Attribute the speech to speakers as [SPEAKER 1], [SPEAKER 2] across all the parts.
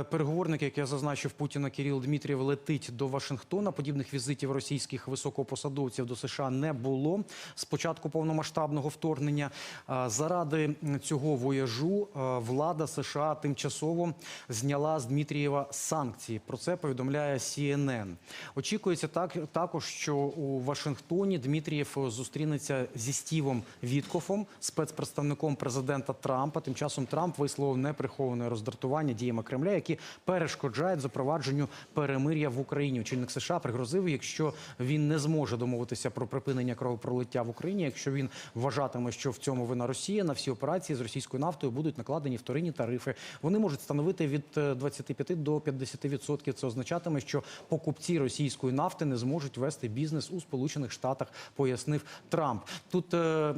[SPEAKER 1] Е, Переговорник, як я зазначив, Путіна Кирил Дмитрієв летить до Вашингтона. Подібних візитів російських високопосадовців до США не було з початку повномасштабного вторгнення. Е, Заради цього вояжу е, влада США тимчасово зняла з Дмитрієва санкції. Про це повідомляє CNN. Очікується так також, що у Вашингтоні Дмитрієв зустрінеться зі Стівом Віткофом, спецпредставником президента Трампа. Тим часом Трамп висловив неприховане роздратування діями Кремля, які перешкоджають запровадженню перемир'я в Україні. Очільник США пригрозив, якщо він не зможе домовитися про припинення кровопролиття в Україні, якщо він вважатиме, що в цьому вина Росія на всі операції з російською нафтою будуть накладені вторинні тарифи. Вони можуть становити від е, 25 до 50%. Це означатиме, що покупці російської нафти не зможуть вести бізнес у Сполучених Штатах, пояснив Трамп. Тут е,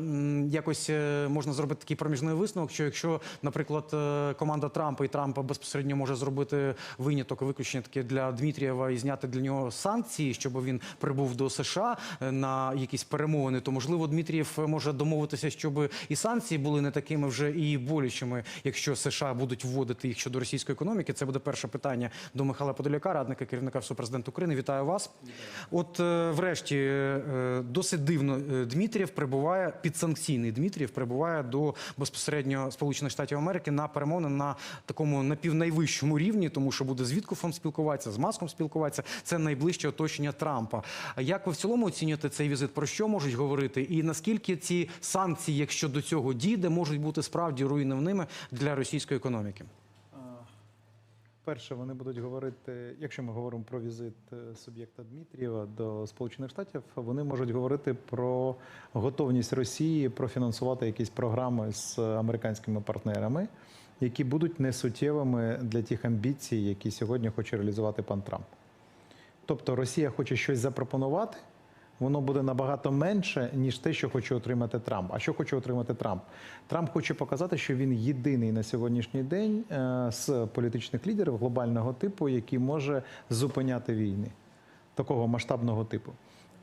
[SPEAKER 1] якось е, можна зробити такий проміжний висновок, що якщо, наприклад, е, команда Трампа і Трампа безпосередньо може зробити виняток, виключення таке для Дмитрієва і зняти для нього санкції, щоб він прибув до США е, на якісь перемовини, то можливо Дмитрієв може домовитися, щоб і санкції були не такими вже і болючими, якщо США будуть вводити їх щодо російської економіки. Це буде перше питання до Михайла Подоляка, радника керівника Офісу президента України. Вітаю вас. От е, врешті е, досить дивно Дмитрієв прибуває підсанкційний Дмитрієв прибуває до безпосередньо Сполучених Штатів Америки на перемовини на такому напівнайвищому рівні, тому що буде з Віткофом спілкуватися, з Маском спілкуватися. Це найближче оточення Трампа. Як ви в цілому оцінюєте цей візит? Про що можуть говорити? І наскільки ці санкції, якщо до цього дійде, можуть бути справді руйнівними для російської економіки?
[SPEAKER 2] Перше, вони будуть говорити, якщо ми говоримо про візит е, суб'єкта Дмитрієва до Сполучених Штатів, вони можуть говорити про готовність Росії профінансувати якісь програми з американськими партнерами, які будуть несуттєвими для тих амбіцій, які сьогодні хоче реалізувати пан Трамп. Тобто Росія хоче щось запропонувати, воно буде набагато менше, ніж те, що хоче отримати Трамп. А що хоче отримати Трамп? Трамп хоче показати, що він єдиний на сьогоднішній день е, з політичних лідерів глобального типу, який може зупиняти війни такого масштабного типу.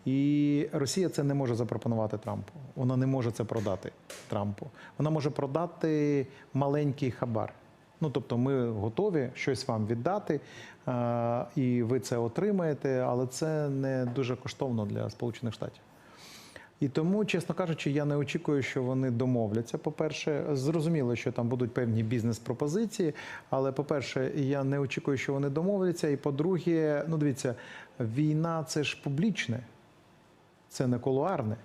[SPEAKER 2] І Росія це не може запропонувати Трампу. Вона не може це продати Трампу. Вона може продати маленький хабар. Ну, тобто, ми готові щось вам віддати, е, і ви це отримаєте, але це не дуже коштовно для Сполучених Штатів. І тому, чесно кажучи, я не очікую, що вони домовляться. По-перше, зрозуміло, що там будуть певні бізнес-пропозиції. Але, по-перше, я не очікую, що вони домовляться. І по-друге, ну дивіться, війна це ж публічне, це не колуарне.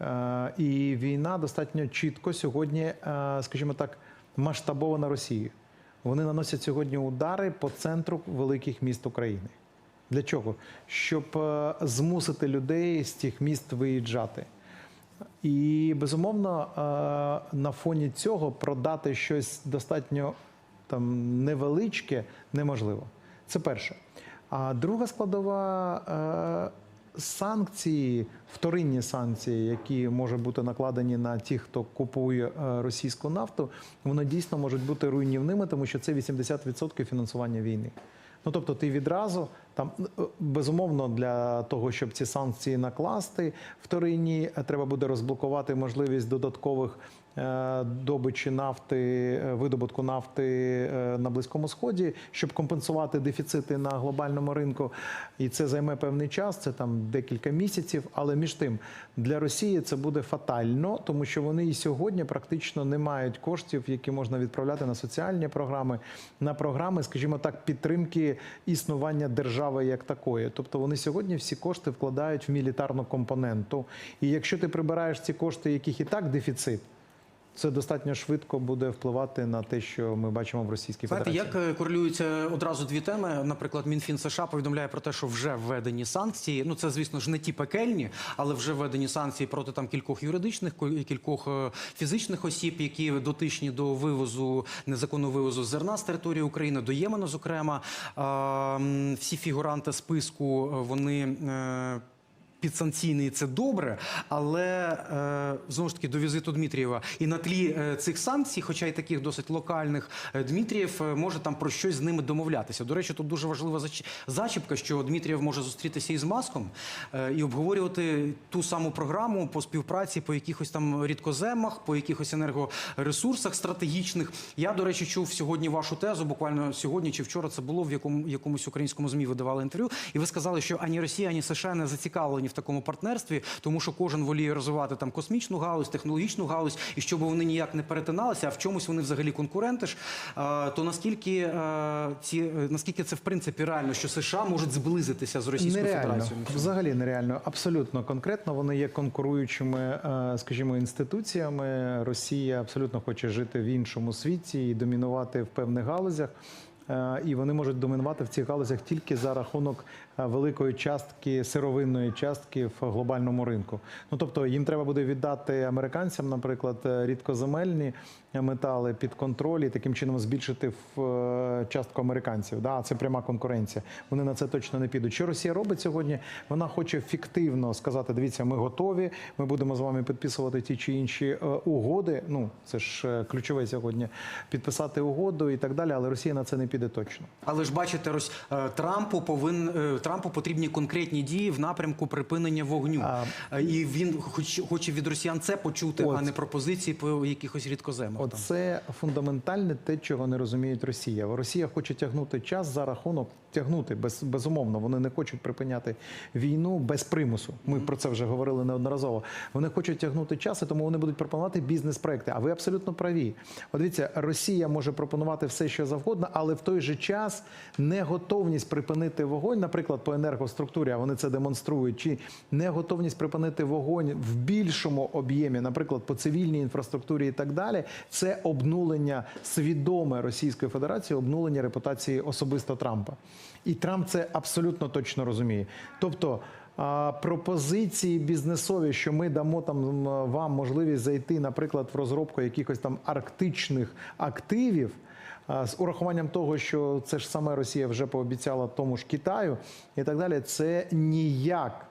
[SPEAKER 2] Е, І війна достатньо чітко сьогодні, е, скажімо так, масштабована Росією. Вони наносять сьогодні удари по центру великих міст України. Для чого? Щоб е, змусити людей з тих міст виїжджати. І безумовно, на фоні цього продати щось достатньо там невеличке неможливо. Це перше. А друга складова санкції, вторинні санкції, які можуть бути накладені на тих, хто купує е, російську нафту, вони дійсно можуть бути руйнівними, тому що це 80% фінансування війни. Ну тобто, ти відразу там е, безумовно для того, щоб ці санкції накласти вторинні, е, треба буде розблокувати можливість додаткових добичі нафти, е, видобутку нафти е, на Близькому Сході, щоб компенсувати дефіцити на глобальному ринку. І це займе певний час, це там декілька місяців. Але між тим для Росії це буде фатально, тому що вони і сьогодні практично не мають коштів, які можна відправляти на соціальні програми, на програми, скажімо так, підтримки існування держави як такої. Тобто вони сьогодні всі кошти вкладають в мілітарну компоненту. І якщо ти прибираєш ці кошти, яких і так дефіцит. Це достатньо швидко буде впливати на те, що ми бачимо в Російській
[SPEAKER 1] Знаєте,
[SPEAKER 2] Федерації.
[SPEAKER 1] як е, корелюються одразу дві теми. Наприклад, Мінфін США повідомляє про те, що вже введені санкції. Ну це, звісно ж, не ті пекельні, але вже введені санкції проти там кількох юридичних, ко- кількох е, фізичних осіб, які дотичні до вивозу незаконного вивозу зерна з території України до Ємену. Зокрема, всі фігуранти списку е, вони. Підсанкційний, це добре. Але е, знову ж таки до візиту Дмитрієва і на тлі е, цих санкцій, хоча й таких досить локальних, е, Дмитрієв може там про щось з ними домовлятися. До речі, тут дуже важлива зачіпка, що Дмитрієв може зустрітися із маском і обговорювати ту саму програму по співпраці по якихось там рідкоземах, по якихось енергоресурсах стратегічних. Я, до речі, чув сьогодні вашу тезу. Буквально сьогодні чи вчора це було в якому якомусь українському змі видавали інтерв'ю. І ви сказали, що ані Росія, ані США не зацікавлені в такому партнерстві, тому що кожен воліє розвивати там космічну галузь, технологічну галузь, і щоб вони ніяк не перетиналися, а в чомусь вони взагалі конкуренти ж. То наскільки е, ці е, наскільки це в принципі реально, що США можуть зблизитися з Російською
[SPEAKER 2] нереально.
[SPEAKER 1] Федерацією?
[SPEAKER 2] Взагалі нереально. Абсолютно конкретно вони є конкуруючими, е, скажімо, інституціями. Росія абсолютно хоче жити в іншому світі і домінувати в певних галузях. І вони можуть домінувати в цих галузях тільки за рахунок великої частки сировинної частки в глобальному ринку. Ну тобто їм треба буде віддати американцям, наприклад, е, рідкоземельні метали під контроль і таким чином збільшити в е, частку американців. Да, це пряма конкуренція. Вони на це точно не підуть. Що Росія робить сьогодні? Вона хоче фіктивно сказати: дивіться, ми готові. Ми будемо з вами підписувати ті чи інші е, угоди. Ну це ж е, ключове сьогодні підписати угоду і так далі. Але Росія на це не піде точно.
[SPEAKER 1] Але ж бачите, Рос... е, Трампу повин е, Трампу потрібні конкретні дії в напрямку припинення вогню.
[SPEAKER 2] А-
[SPEAKER 1] Е, І він хоч, хоче від росіян це почути,
[SPEAKER 2] От.
[SPEAKER 1] а не пропозиції по якихось рідкоземах.
[SPEAKER 2] Оце фундаментальне те, чого не розуміють Росія. Росія хоче тягнути час за рахунок тягнути без, безумовно. Вони не хочуть припиняти війну без примусу. Ми про це вже говорили неодноразово. Вони хочуть тягнути час, і тому вони будуть пропонувати бізнес-проекти. А ви абсолютно праві. От дивіться, Росія може пропонувати все, що завгодно, але в той же час неготовність припинити вогонь, наприклад, по енергоструктурі, а вони це демонструють, чи неготовність припинити вогонь в більшому об'ємі, наприклад, по цивільній інфраструктурі і так далі, це обнулення свідоме Російської Федерації, обнулення репутації особисто Трампа. І Трамп це абсолютно точно розуміє. Тобто. Пропозиції бізнесові, що ми дамо там вам можливість зайти, наприклад, в розробку якихось там арктичних активів, з урахуванням того, що це ж саме Росія вже пообіцяла тому ж Китаю і так далі, це ніяк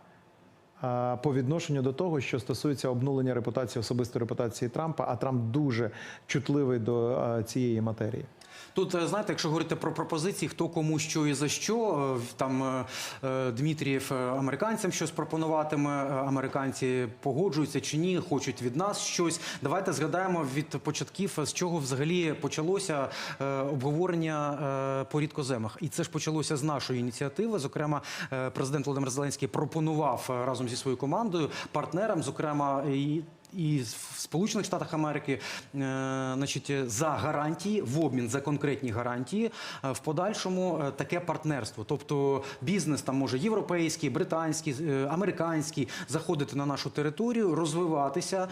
[SPEAKER 2] по відношенню до того, що стосується обнулення репутації особистої репутації Трампа, а Трамп дуже чутливий до цієї матерії.
[SPEAKER 1] Тут е, знаєте, якщо говорити про пропозиції, хто кому що і за що, е, там е, Дмитрієв американцям щось пропонуватиме, американці погоджуються чи ні, хочуть від нас щось. Давайте згадаємо від початків, з чого взагалі почалося обговорення по рідкоземах. І це ж почалося з нашої ініціативи. Зокрема, президент Володимир Зеленський пропонував разом зі своєю командою партнерам, зокрема і. І в Сполучених Штатах Америки, е, значить, за гарантії в обмін за конкретні гарантії, е, в подальшому е, таке партнерство. Тобто бізнес там може європейський, британський, американський заходити на нашу територію, розвиватися,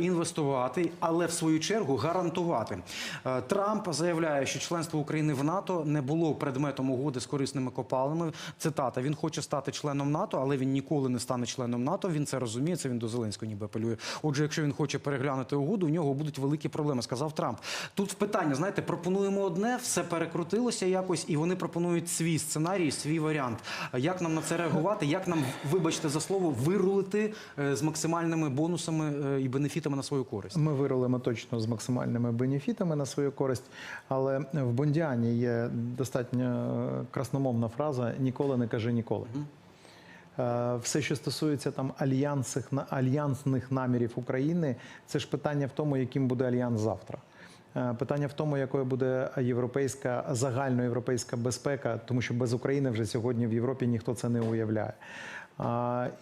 [SPEAKER 1] інвестувати, але в свою чергу гарантувати. Трамп заявляє, що членство України в НАТО не було предметом угоди з корисними копалинами. Цитата: він хоче стати членом НАТО, але він ніколи не стане членом НАТО. Він це розуміє. Це він до Зеленського ніби апелює. Отже, якщо він хоче переглянути угоду, у нього будуть великі проблеми, сказав Трамп. Тут питання, знаєте, пропонуємо одне, все перекрутилося якось, і вони пропонують свій сценарій, свій варіант. Як нам на це реагувати? Як нам, вибачте за слово, вирулити е, з максимальними бонусами е, і бенефітами на свою користь?
[SPEAKER 2] Ми вирулимо точно з максимальними бенефітами на свою користь, але в Бондіані є достатньо е, красномовна фраза Ніколи не кажи ніколи. Е, Все, що стосується там альянсних, альянсних намірів України, це ж питання в тому, яким буде альянс завтра. Е, Питання в тому, якою буде європейська загальноєвропейська безпека, тому що без України вже сьогодні в Європі ніхто це не уявляє.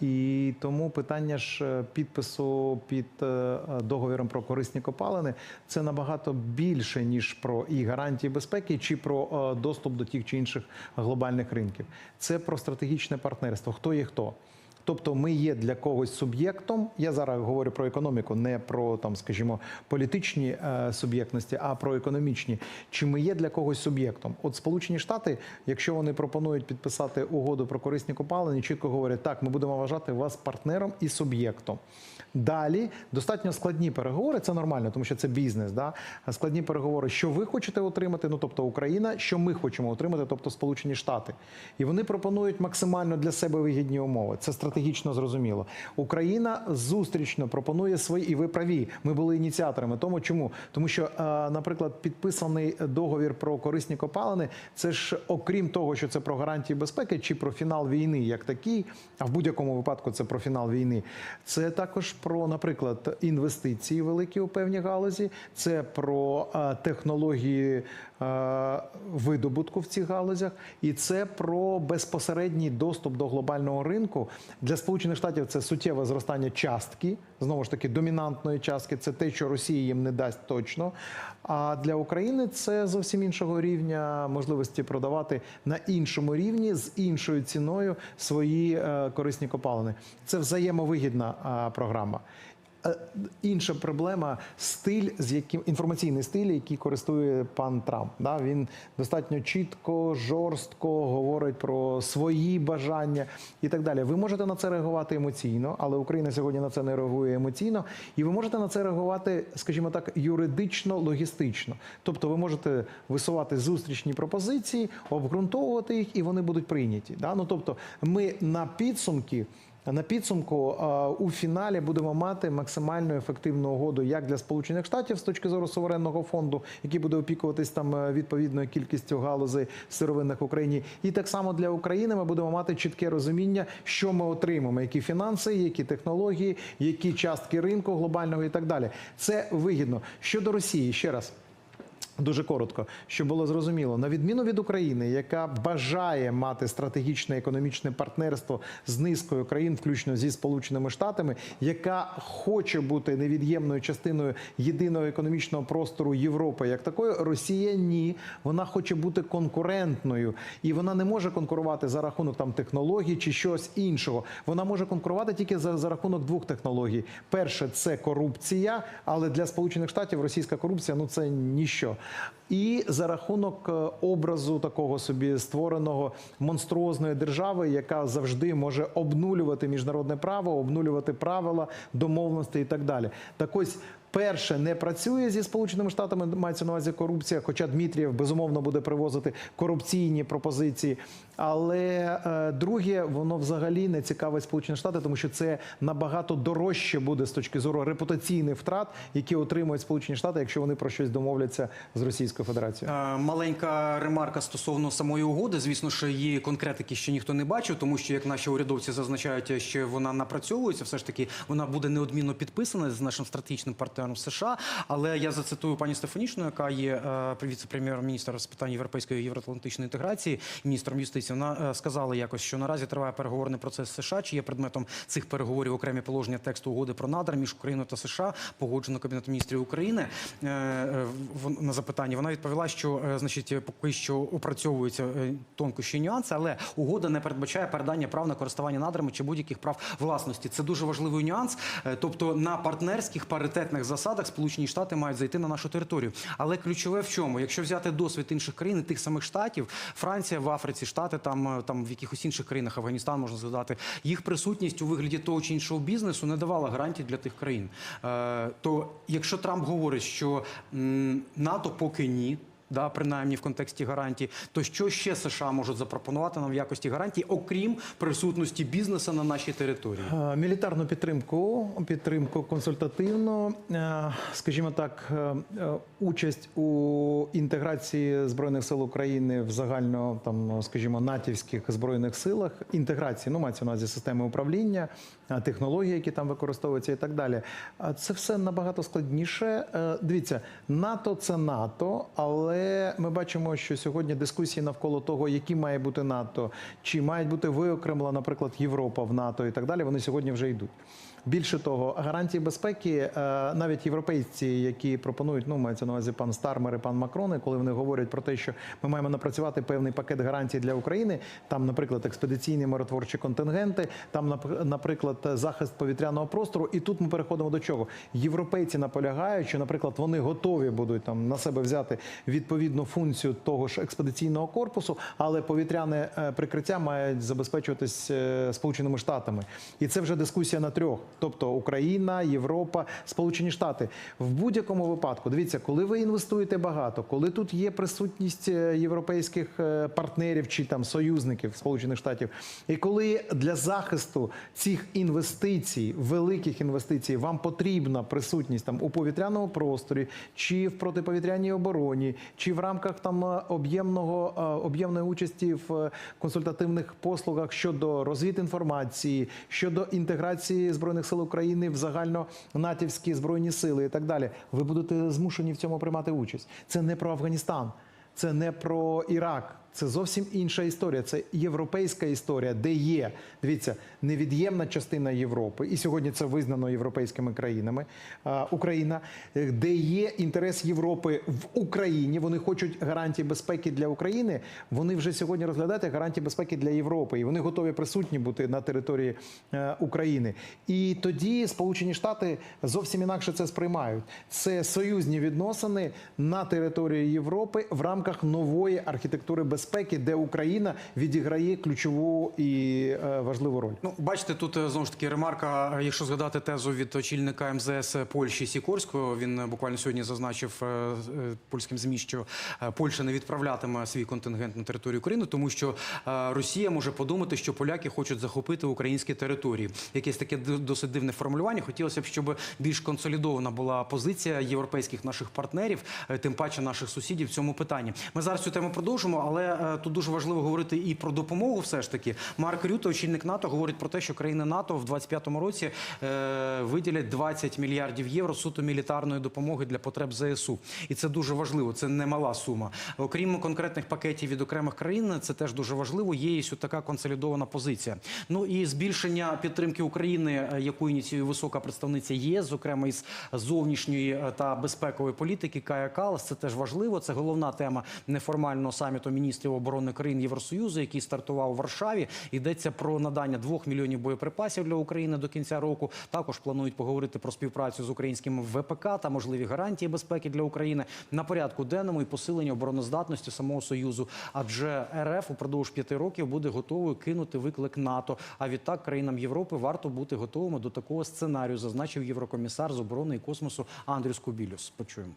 [SPEAKER 2] І тому питання ж е, підпису під е, договіром про корисні копалини це набагато більше ніж про і гарантії безпеки, чи про е, доступ до тих чи інших глобальних ринків. Це про стратегічне партнерство. Хто є хто? Тобто ми є для когось суб'єктом. Я зараз говорю про економіку, не про там, скажімо, політичні е, суб'єктності, а про економічні. Чи ми є для когось суб'єктом? От Сполучені Штати, якщо вони пропонують підписати угоду про корисні копалини, чітко говорять, так, ми будемо вважати вас партнером і суб'єктом. Далі достатньо складні переговори, це нормально, тому що це бізнес. Да? Складні переговори, що ви хочете отримати, ну тобто Україна, що ми хочемо отримати, тобто Сполучені Штати. І вони пропонують максимально для себе вигідні умови. Це стратегічно зрозуміло. Україна зустрічно пропонує свої, і ви праві. Ми були ініціаторами. Тому чому? Тому що, е, наприклад, підписаний договір про корисні копалини, це ж окрім того, що це про гарантії безпеки чи про фінал війни як такий, а в будь-якому випадку це про фінал війни. Це також про, наприклад, інвестиції великі у певні галузі, це про е, технології е, видобутку в цих галузях, і це про безпосередній доступ до глобального ринку. Для Сполучених Штатів це суттєве зростання частки, знову ж таки, домінантної частки. Це те, що Росія їм не дасть точно. А для України це зовсім іншого рівня можливості продавати на іншому рівні з іншою ціною свої е, корисні копалини. Це взаємовигідна програма. Е, Інша проблема стиль, з яким інформаційний стиль, який користує пан Трамп. Да? Він достатньо чітко, жорстко говорить про свої бажання і так далі. Ви можете на це реагувати емоційно, але Україна сьогодні на це не реагує емоційно, і ви можете на це реагувати, скажімо так, юридично, логістично. Тобто, ви можете висувати зустрічні пропозиції, обґрунтовувати їх, і вони будуть прийняті. Да? Ну тобто, ми на підсумки. На підсумку у фіналі будемо мати максимально ефективну угоду як для Сполучених Штатів з точки зору суверенного фонду, який буде опікуватись там е, відповідною кількістю галузей сировинних в Україні, і так само для України ми будемо мати чітке розуміння, що ми отримаємо, які фінанси, які технології, які частки ринку глобального і так далі. Це вигідно щодо Росії. Ще раз. Дуже коротко, щоб було зрозуміло, на відміну від України, яка бажає мати стратегічне економічне партнерство з низкою країн, включно зі Сполученими Штатами, яка хоче бути невід'ємною частиною єдиного економічного простору Європи, як такої, Росія ні. Вона хоче бути конкурентною, і вона не може конкурувати за рахунок там технологій чи щось іншого. Вона може конкурувати тільки за, за рахунок двох технологій: перше це корупція, але для Сполучених Штатів російська корупція ну це ніщо. І за рахунок е, образу такого собі створеного монструозної держави, яка завжди може обнулювати міжнародне право, обнулювати правила, домовленості і так далі. Так ось. Перше не працює зі сполученими штатами, мається на увазі корупція. Хоча Дмитрієв безумовно буде привозити корупційні пропозиції. Але е, друге, воно взагалі не цікавить Сполучені Штати, тому що це набагато дорожче буде з точки зору репутаційних втрат, які отримують Сполучені Штати, якщо вони про щось домовляться з Російською Федерацією.
[SPEAKER 1] Е, Маленька ремарка стосовно самої угоди. Звісно, що її конкретики ще ніхто не бачив, тому що як наші урядовці зазначають, що вона напрацьовується, все ж таки вона буде неодмінно підписана з нашим стратегічним партнером США. Але я зацитую пані Стефанішну, яка є е, віце-прем'єр-міністр з питань європейської євроатлантичної інтеграції, міністром юстиції. Вона е, сказала якось, що наразі триває переговорний процес США, чи є предметом цих переговорів окремі положення тексту угоди про надра між Україною та США, погоджено Кабінетом міністрів України. Е, на запитання вона відповіла, що значить поки що опрацьовуються тонкощі нюанси, але угода не передбачає передання прав на користування надрами чи будь-яких прав власності. Це дуже важливий нюанс. Тобто на партнерських паритетних засадах Сполучені Штати мають зайти на нашу територію. Але ключове в чому? Якщо взяти досвід інших країн, тих самих штатів, Франція в Африці, Штати там, е, там в якихось інших країнах, Афганістан можна згадати, їх присутність у вигляді того чи іншого бізнесу не давала гарантій для тих країн. Е, то якщо Трамп говорить, що м, НАТО поки ні. Да, принаймні в контексті гарантій, то що ще США можуть запропонувати нам в якості гарантій, окрім присутності бізнесу на нашій території?
[SPEAKER 2] Е, Мілітарну підтримку, підтримку консультативну, е, скажімо так, е, участь у інтеграції збройних сил України в загально там, скажімо, натівських збройних силах, інтеграції, ну мається на увазі системи управління, технології, які там використовуються, і так далі. Це все набагато складніше. Дивіться, НАТО це НАТО, але ми бачимо, що сьогодні дискусії навколо того, які має бути НАТО, чи мають бути виокремлена, наприклад, Європа в НАТО і так далі. Вони сьогодні вже йдуть. Більше того, гарантії безпеки, е, навіть європейці, які пропонують, ну мається на увазі пан Стармер і пан Макрони, коли вони говорять про те, що ми маємо напрацювати певний пакет гарантій для України, там, наприклад, експедиційні миротворчі контингенти, там, нап- наприклад, захист повітряного простору. І тут ми переходимо до чого? Європейці наполягають, що, наприклад, вони готові будуть там на себе взяти відповідну функцію того ж експедиційного корпусу, але повітряне е, прикриття мають забезпечуватись е, Сполученими Штатами. І це вже дискусія на трьох. Тобто Україна, Європа, Сполучені Штати. В будь-якому випадку, дивіться, коли ви інвестуєте багато, коли тут є присутність е, європейських е, партнерів чи там союзників Сполучених Штатів, і коли для захисту цих інвестицій, великих інвестицій, вам потрібна присутність там у повітряному просторі, чи в протиповітряній обороні, чи в рамках там е, об'ємного об'ємної участі в консультативних послугах щодо розвідінформації, щодо інтеграції збройних сил України в загальнонатівські збройні сили і так далі, ви будете змушені в цьому приймати участь. Це не про Афганістан, це не про Ірак. Це зовсім інша історія. Це європейська історія, де є дивіться невід'ємна частина Європи, і сьогодні це визнано європейськими країнами. Україна, е, де є інтерес Європи в Україні. Вони хочуть гарантії безпеки для України. Вони вже сьогодні розглядають гарантії безпеки для Європи, і вони готові присутні бути на території е, України. І тоді Сполучені Штати зовсім інакше це сприймають. Це союзні відносини на території Європи в рамках нової архітектури безпеки, де Україна відіграє ключову і е, важливу роль.
[SPEAKER 1] Ну, бачите, тут е, знову ж таки ремарка. Якщо згадати тезу від очільника МЗС Польщі Сікорського, він е, буквально сьогодні зазначив польським змі, що Польща не відправлятиме свій контингент на територію України, тому що Росія може подумати, що поляки хочуть захопити українські території. Якесь таке досить дивне формулювання. Хотілося б, щоб більш консолідована була позиція європейських наших партнерів, тим паче наших сусідів в цьому питанні. Ми зараз цю тему продовжимо, але е, тут дуже важливо говорити і про допомогу. Все ж таки, Марк Рюте, очільник НАТО, говорить про те, що країни НАТО в 25-му році е, виділять 20 мільярдів євро суто мілітарної допомоги для потреб ЗСУ. І це дуже важливо. Це немала сума. Окрім конкретних пакетів від окремих країн, це теж дуже важливо. Є і така консолідована позиція. Ну і збільшення підтримки України, е, яку ініціює висока представниця ЄС, зокрема із зовнішньої та безпекової політики Кая Калас. Це теж важливо. Це головна тема неформального саміту міністрів оборони країн Євросоюзу, який стартував у Варшаві. Йдеться про надання 2 мільйонів боєприпасів для України до кінця року. Також планують поговорити про співпрацю з українським ВПК та можливі гарантії безпеки для України на порядку денному і посилення обороноздатності самого союзу. Адже РФ упродовж п'яти років буде готовою кинути виклик НАТО. А відтак країнам Європи варто бути готовими до такого сценарію, зазначив єврокомісар з оборони і космосу Андрюс Кубілюс. Почуємо.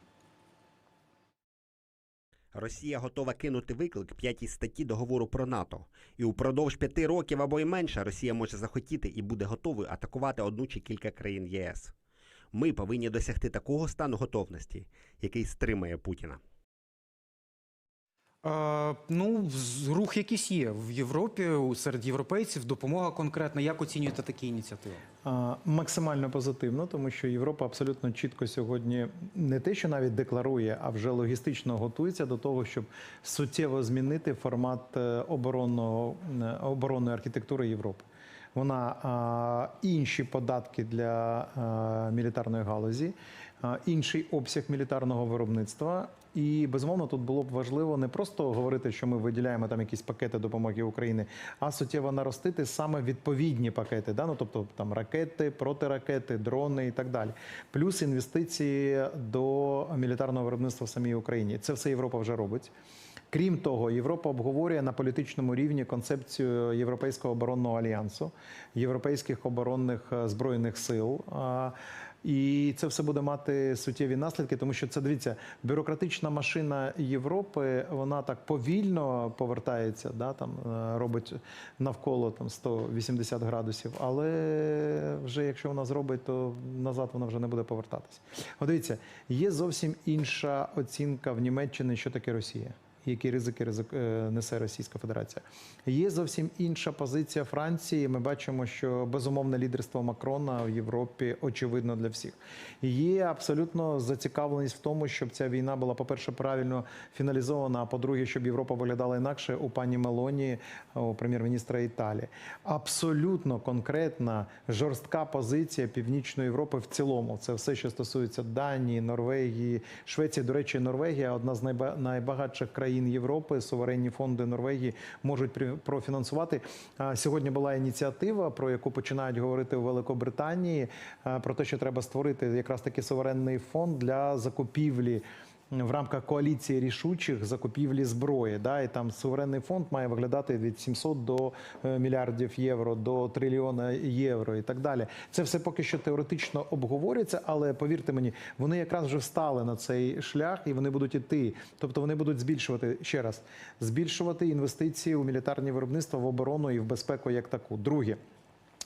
[SPEAKER 3] Росія готова кинути виклик п'ятій статті договору про НАТО, і упродовж п'яти років або й менше Росія може захотіти і буде готовою атакувати одну чи кілька країн ЄС. Ми повинні досягти такого стану готовності, який стримає Путіна.
[SPEAKER 1] Е, ну, рух якийсь є в Європі серед європейців. Допомога конкретна. Як оцінюєте такі ініціативи?
[SPEAKER 2] А, Максимально позитивно, тому що Європа абсолютно чітко сьогодні не те, що навіть декларує, а вже логістично готується до того, щоб суттєво змінити формат е, оборонного е, оборонної архітектури Європи. Вона а, інші податки для а, мілітарної галузі, інший обсяг мілітарного виробництва. І безумовно тут було б важливо не просто говорити, що ми виділяємо там якісь пакети допомоги Україні, а суттєво наростити саме відповідні пакети, да? ну, тобто там ракети, протиракети, дрони і так далі. Плюс інвестиції до мілітарного виробництва в самій Україні. Це все Європа вже робить. Крім того, Європа обговорює на політичному рівні концепцію Європейського оборонного альянсу, європейських оборонних е, збройних сил. І це все буде мати суттєві наслідки, тому що це дивіться, бюрократична машина Європи, вона так повільно повертається, да, там е, робить навколо там 180 градусів. Але вже якщо вона зробить, то назад вона вже не буде повертатися. От дивіться, є зовсім інша оцінка в Німеччині, що таке Росія. Які ризики ризик е, несе Російська Федерація? Є зовсім інша позиція Франції. Ми бачимо, що безумовне лідерство Макрона в Європі очевидно для всіх. Є абсолютно зацікавленість в тому, щоб ця війна була, по-перше, правильно фіналізована. А по-друге, щоб Європа виглядала інакше у пані Мелоні, у прем'єр-міністра Італії. Абсолютно конкретна жорстка позиція Північної Європи в цілому. Це все, що стосується Данії, Норвегії, Швеції. До речі, Норвегія одна з найба- найбагатших країн Європи. Суверенні фонди Норвегії можуть профінансувати. Сьогодні була ініціатива, про яку починають говорити у Великобританії, про те, що треба створити якраз таки суверенний фонд для закупівлі. В рамках коаліції рішучих закупівлі зброї. Да, і там суверенний фонд має виглядати від 700 до е, мільярдів євро, до трильйона євро і так далі. Це все поки що теоретично обговорюється, але повірте мені, вони якраз вже встали на цей шлях і вони будуть іти. Тобто вони будуть збільшувати ще раз, збільшувати інвестиції у мілітарні виробництва в оборону і в безпеку як таку. Друге.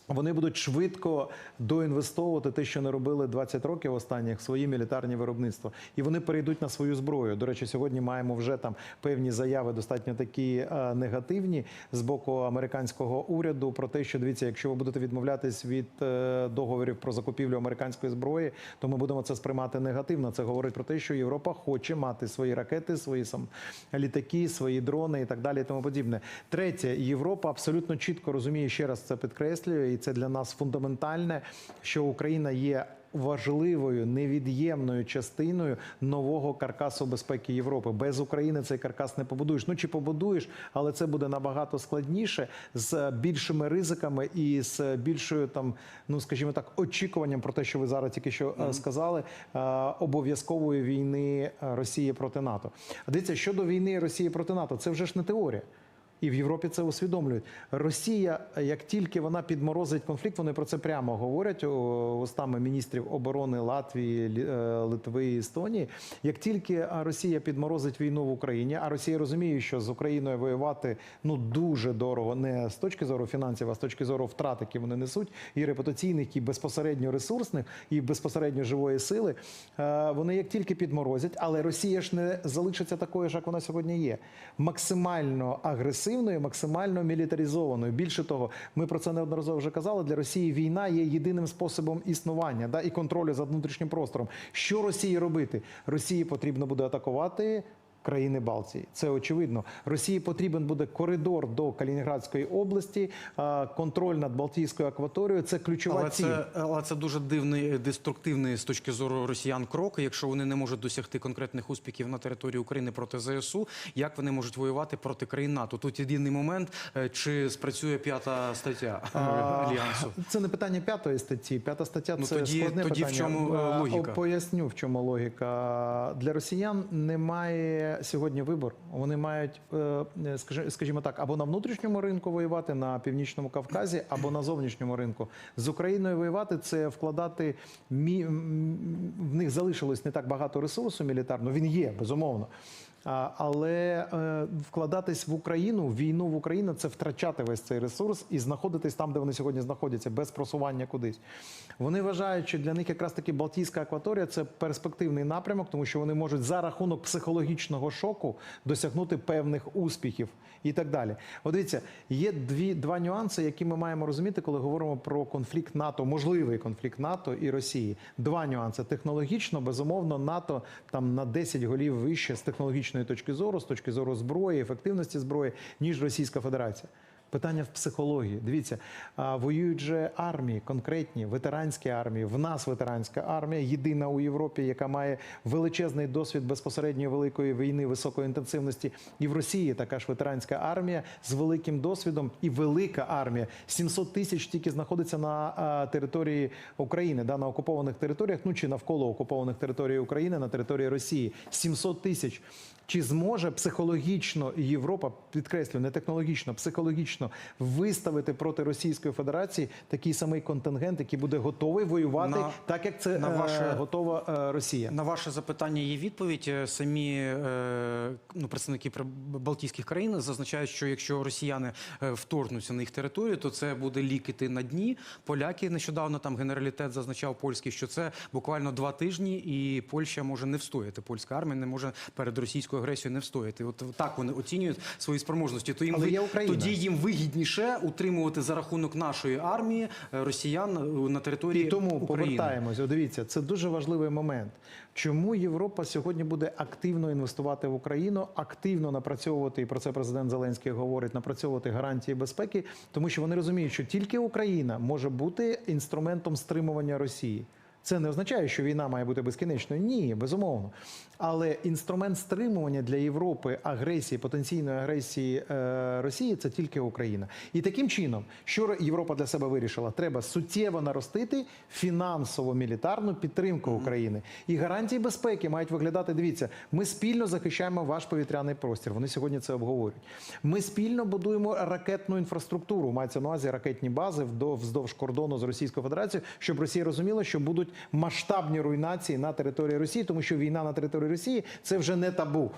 [SPEAKER 2] Вони будуть швидко доінвестовувати те, що не робили 20 років останніх в свої мілітарні виробництва, і вони перейдуть на свою зброю. До речі, сьогодні маємо вже там певні заяви, достатньо такі е, негативні з боку американського уряду про те, що дивіться, якщо ви будете відмовлятись від е, договорів про закупівлю американської зброї, то ми будемо це сприймати негативно. Це говорить про те, що Європа хоче мати свої ракети, свої сам літаки, свої дрони і так далі. І тому подібне. Третє, Європа абсолютно чітко розуміє ще раз це підкреслює, і це для нас фундаментальне, що Україна є. Важливою невід'ємною частиною нового каркасу безпеки Європи. Без України цей каркас не побудуєш. Ну чи побудуєш, але це буде набагато складніше з більшими ризиками і з більшою там, ну скажімо так, очікуванням про те, що ви зараз тільки що е, сказали, е, обов'язкової війни Росії проти НАТО. А дивіться, щодо війни Росії проти НАТО, це вже ж не теорія. І в Європі це усвідомлюють. Росія, як тільки вона підморозить конфлікт, вони про це прямо говорять устами міністрів оборони Латвії, е, Литви і Естонії. Як тільки Росія підморозить війну в Україні, а Росія розуміє, що з Україною воювати ну дуже дорого, не з точки зору фінансів, а з точки зору втрат, які вони несуть, і репутаційних, і безпосередньо ресурсних, і безпосередньо живої сили. е, Вони як тільки підморозять, але Росія ж не залишиться такою, ж, як вона сьогодні є. Максимально агресивною, максимально мілітаризованою. Більше того, ми про це неодноразово вже казали. Для Росії війна є єдиним способом існування да, і контролю за внутрішнім простором. Що Росії робити? Росії потрібно буде атакувати. Країни Балтії, це очевидно. Росії потрібен буде коридор до Калінінградської області, контроль над Балтійською акваторією. Це ключова
[SPEAKER 1] Але
[SPEAKER 2] ціль.
[SPEAKER 1] це, але це дуже дивний, е, деструктивний з точки зору росіян крок. Якщо вони не можуть досягти конкретних успіхів на території України проти ЗСУ, як вони можуть воювати проти країн НАТО? Тут єдиний момент, е, чи спрацює п'ята стаття е, альянсу.
[SPEAKER 2] Це не питання п'ятої статті. П'ята стаття
[SPEAKER 1] Ну,
[SPEAKER 2] це
[SPEAKER 1] тоді-
[SPEAKER 2] складне
[SPEAKER 1] тоді в чому, е, логіка?
[SPEAKER 2] Поясню, в чому логіка. Для росіян немає сьогодні вибор. Вони мають, е, скажімо так, або на внутрішньому ринку воювати на північному Кавказі, або на зовнішньому ринку. З Україною воювати це вкладати мі... в них залишилось не так багато ресурсу мілітарного. Він є, безумовно. Але е, вкладатись в Україну, війну в Україну це втрачати весь цей ресурс і знаходитись там, де вони сьогодні знаходяться, без просування кудись. Вони вважають, що для них якраз таки Балтійська акваторія це перспективний напрямок, тому що вони можуть за рахунок психологічного шоку досягнути певних успіхів і так далі. От дивіться, є дві два нюанси, які ми маємо розуміти, коли говоримо про конфлікт НАТО, можливий конфлікт НАТО і Росії. Два нюанси: технологічно, безумовно, НАТО там на 10 голів вище з технологічної точки зору, з точки зору зброї, ефективності зброї, ніж Російська Федерація. Питання в психології. Дивіться, воюють же армії, конкретні ветеранські армії. В нас ветеранська армія, єдина у Європі, яка має величезний досвід безпосередньо великої війни високої інтенсивності. І в Росії така ж ветеранська армія з великим досвідом і велика армія. 700 тисяч тільки знаходиться на території України, да, на окупованих територіях, ну чи навколо окупованих територій України на території Росії. 700 тисяч. Чи зможе психологічно Європа, підкреслюю, не технологічно, психологічно виставити проти Російської Федерації такий самий контингент, який буде готовий воювати,
[SPEAKER 1] На-
[SPEAKER 2] так як це
[SPEAKER 1] на
[SPEAKER 2] е,
[SPEAKER 1] ваше-
[SPEAKER 2] готова е, Росія?
[SPEAKER 1] На ваше запитання є відповідь. Е, Самі е, ну, представники Балтійських країн зазначають, що якщо росіяни вторгнуться на їх територію, то це буде лікити на дні. Поляки нещодавно там генералітет зазначав польський, що це буквально два тижні, і Польща може не встояти. Польська армія не може перед російською агресією не встояти. От так вони оцінюють свої спроможності. То їм
[SPEAKER 2] Але
[SPEAKER 1] ви-
[SPEAKER 2] є Україна.
[SPEAKER 1] тоді їм вигідніше утримувати за рахунок нашої армії е, росіян е, на території
[SPEAKER 2] І тому
[SPEAKER 1] України.
[SPEAKER 2] повертаємось. О, Дивіться, це дуже важливий момент. Чому Європа сьогодні буде активно інвестувати в Україну, активно напрацьовувати, і про це президент Зеленський говорить, напрацьовувати гарантії безпеки, тому що вони розуміють, що тільки Україна може бути інструментом стримування Росії. Це не означає, що війна має бути безкінечною. Ні, безумовно. Але інструмент стримування для Європи агресії, потенційної агресії е, Росії це тільки Україна. І таким чином, що Європа для себе вирішила, треба суттєво наростити фінансово-мілітарну підтримку України. І гарантії безпеки мають виглядати. Дивіться, ми спільно захищаємо ваш повітряний простір. Вони сьогодні це обговорюють. Ми спільно будуємо ракетну інфраструктуру. Мається на увазі ракетні бази вздовж кордону з Російською Федерацією, щоб Росія розуміла, що будуть масштабні руйнації на території Росії, тому що війна на території Росії це вже не табу.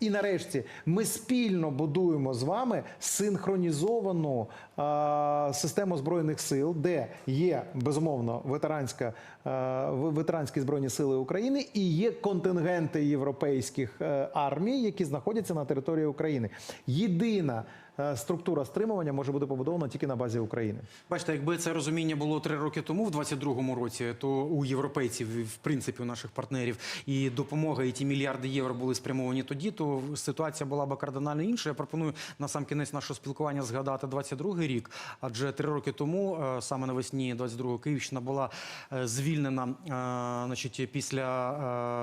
[SPEAKER 2] І нарешті ми спільно будуємо з вами синхронізовану а, систему збройних сил, де є безумовно ветеранська в- ветеранські збройні сили України і є контингенти європейських е, армій, які знаходяться на території України. Єдина е, структура стримування може бути побудована тільки на базі України.
[SPEAKER 1] Бачите, якби це розуміння було три роки тому, в 22-му році, то у європейців, в принципі, у наших партнерів, і допомога, і ті мільярди євро були спрямовані тоді, то ситуація була б кардинально інша. Я пропоную на сам кінець нашого спілкування згадати 22-й рік, адже три роки тому, е, саме навесні 22-го, Київщина була е, звільнена, е, значить, після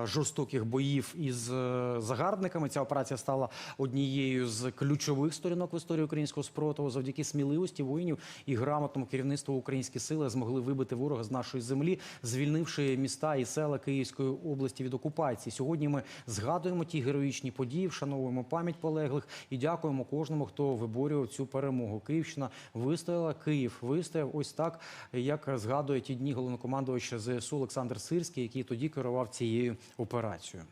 [SPEAKER 1] е, жорстоких боїв із е, загарбниками. Ця операція стала однією з ключових сторінок в історії українського спротиву. Завдяки сміливості воїнів і грамотному керівництву українські сили змогли вибити ворога з нашої землі, звільнивши міста і села Київської області від окупації. Сьогодні ми згадуємо ті героїчні події, вшановуємо пам'ять полеглих і дякуємо кожному, хто виборював цю перемогу. Київщина вистояла, Київ вистояв. Ось так, як згадує ті дні головнокомандувач ЗСУ Олександр Сирський, який тоді керував цією операцією.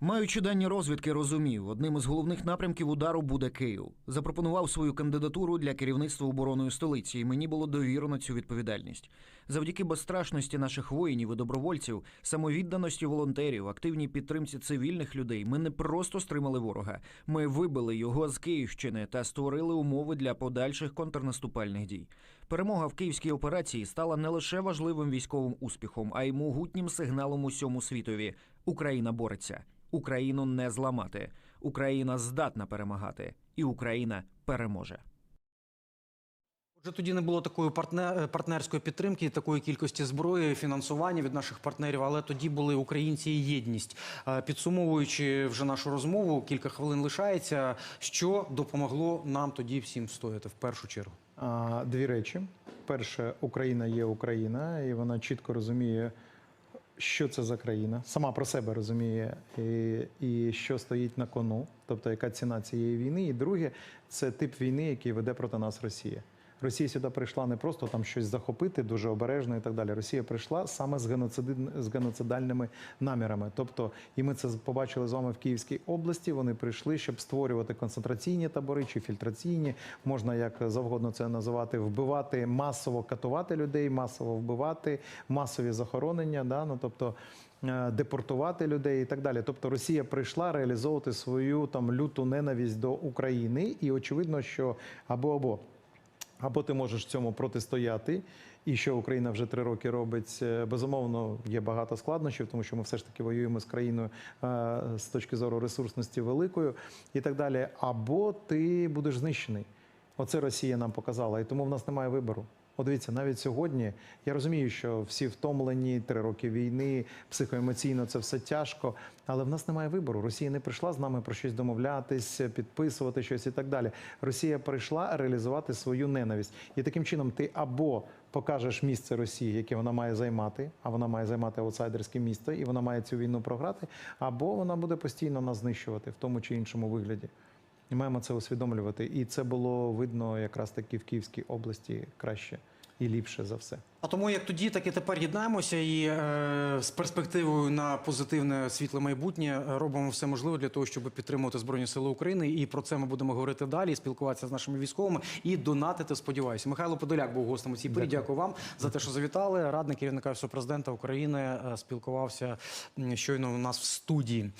[SPEAKER 4] Маючи дані розвідки, розумів, одним із головних напрямків удару буде Київ. Запропонував свою кандидатуру для керівництва обороною столиці, і мені було довірено цю відповідальність. Завдяки безстрашності наших воїнів і добровольців, самовідданості волонтерів, активній підтримці цивільних людей, ми не просто стримали ворога. Ми вибили його з Київщини та створили умови для подальших контрнаступальних дій. Перемога в київській операції стала не лише важливим військовим успіхом, а й могутнім сигналом усьому світові. Україна бореться. Україну не зламати. Україна здатна перемагати, і Україна переможе.
[SPEAKER 1] Отже, тоді не було такої партнер, партнерської підтримки, такої кількості зброї, фінансування від наших партнерів, але тоді були українці і єдність. Е, Підсумовуючи вже нашу розмову, кілька хвилин лишається. Що допомогло нам тоді всім встояти в першу чергу?
[SPEAKER 2] Дві речі: перше, Україна є Україна, і вона чітко розуміє, що це за країна, сама про себе розуміє, і, і що стоїть на кону, тобто яка ціна цієї війни. І друге, це тип війни, який веде проти нас Росія. Росія сюди прийшла не просто там щось захопити, дуже обережно і так далі. Росія прийшла саме з геноциди- з геноцидальними намірами. Тобто, і ми це побачили з вами в Київській області. Вони прийшли, щоб створювати концентраційні табори чи фільтраційні, можна як завгодно це називати, вбивати масово катувати людей, масово вбивати, масові захоронення. Да? Ну, тобто, е, депортувати людей і так далі. Тобто Росія прийшла реалізовувати свою там люту ненависть до України, і очевидно, що або або. Або ти можеш цьому протистояти, і що Україна вже три роки робить. Е, Безумовно, є багато складнощів, тому що ми все ж таки воюємо з країною е, з точки зору ресурсності великою і так далі. Або ти будеш знищений. Оце Росія нам показала, і тому в нас немає вибору. От дивіться, навіть сьогодні я розумію, що всі втомлені три роки війни, психоемоційно це все тяжко, але в нас немає вибору. Росія не прийшла з нами про щось домовлятись, підписувати щось і так далі. Росія прийшла реалізувати свою ненависть, і таким чином ти або покажеш місце Росії, яке вона має займати, а вона має займати аутсайдерське місто, і вона має цю війну програти, або вона буде постійно нас знищувати в тому чи іншому вигляді. І маємо це усвідомлювати. І це було видно якраз таки в Київській області краще і ліпше за все.
[SPEAKER 1] А тому як тоді, так і тепер єднаємося і е, з перспективою на позитивне світле майбутнє е, робимо все можливе для того, щоб підтримувати Збройні Сили України. І про це ми будемо говорити далі, спілкуватися з нашими військовими і донатити. Сподіваюся, Михайло Подоляк був гостем у цій порі.
[SPEAKER 2] Дякую.
[SPEAKER 1] Дякую вам за те, що завітали. Радник керівника президента України е, спілкувався щойно у нас в студії.